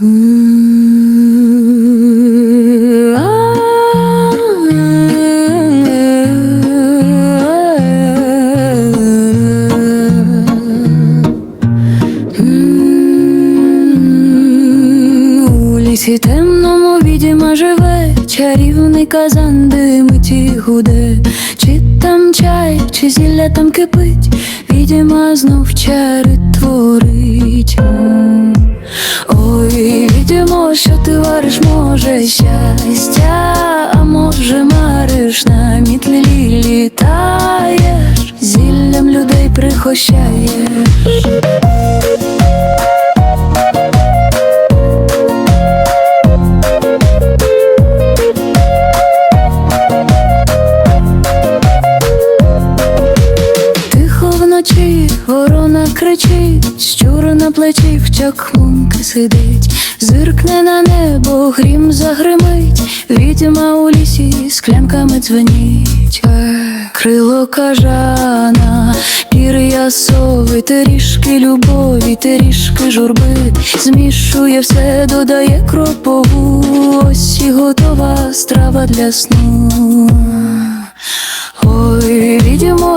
Лісі темному відьма живе, чарівний казан димить і гуде, чи там чай, чи зілля там кипить, відьма знов чари творить. Щастя, а може мариш на мітлі літаєш, зіллям людей прихощаєш. Вночі ворона кричить, щур на плечі в чакмунки сидить, зиркне на небо, грім загримить, відьма у лісі склянками дзвенить, Е, крило кажана, пір'я сови, трішки любові, трішки журби, змішує все, додає кропову, ось і готова страва для сну. Ой,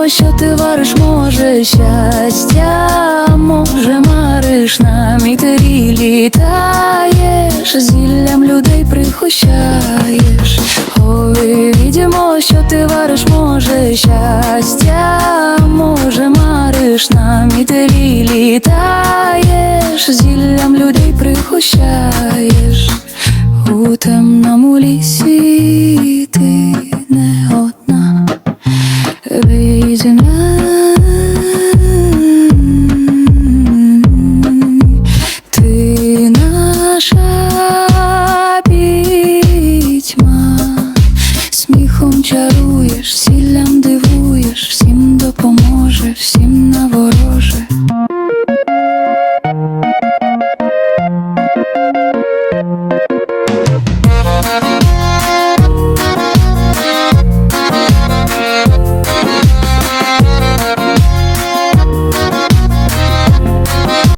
що ти вариш, може щастя, може мариш на мітері літаєш, зіллям людей прихощаєш. Ой, відьмо, що ти вариш, може щастя, може мариш на мітері літаєш, зіллям людей прихощаєш. У темному лісі чаруєш, сіллям